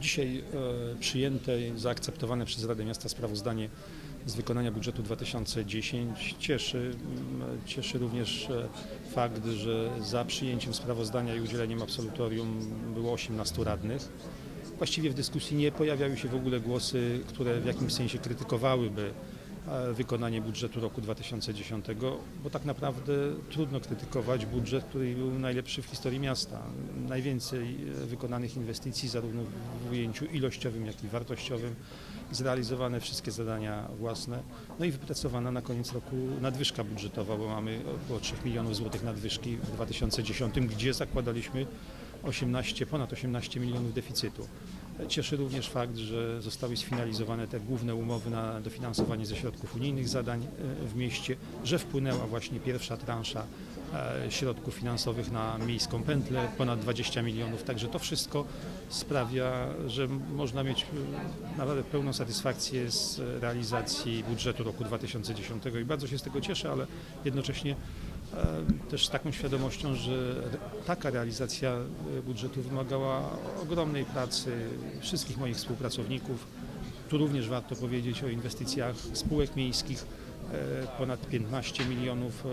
Dzisiaj e, przyjęte i zaakceptowane przez Radę Miasta sprawozdanie z wykonania budżetu 2010 cieszy. Cieszy również e, fakt, że za przyjęciem sprawozdania i udzieleniem absolutorium było 18 radnych. Właściwie w dyskusji nie pojawiały się w ogóle głosy, które w jakimś sensie krytykowałyby wykonanie budżetu roku 2010, bo tak naprawdę trudno krytykować budżet, który był najlepszy w historii miasta. Najwięcej e, wykonanych inwestycji, zarówno w ujęciu ilościowym, jak i wartościowym, zrealizowane wszystkie zadania własne, no i wypracowana na koniec roku nadwyżka budżetowa, bo mamy około 3 milionów złotych nadwyżki w 2010, gdzie zakładaliśmy 18, ponad 18 milionów deficytu. Cieszy również fakt, że zostały sfinalizowane te główne umowy na dofinansowanie ze środków unijnych zadań e, w mieście, że wpłynęła właśnie pierwsza transza środków finansowych na miejską pętlę, ponad 20 milionów. Także to wszystko sprawia, że można mieć e, naprawdę pełną satysfakcję z realizacji budżetu roku 2010 i bardzo się z tego cieszę, ale jednocześnie e, też z taką świadomością, że taka realizacja e, budżetu wymagała ogromnej pracy wszystkich moich współpracowników. Tu również warto powiedzieć o inwestycjach spółek miejskich, e, ponad 15 milionów e,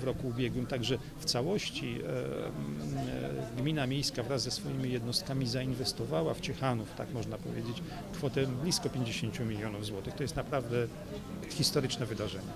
w- roku ubiegłym. Także w całości e, e, gmina miejska wraz ze swoimi jednostkami zainwestowała w Ciechanów, tak można powiedzieć, kwotę blisko 50 milionów złotych. To jest naprawdę historyczne wydarzenie.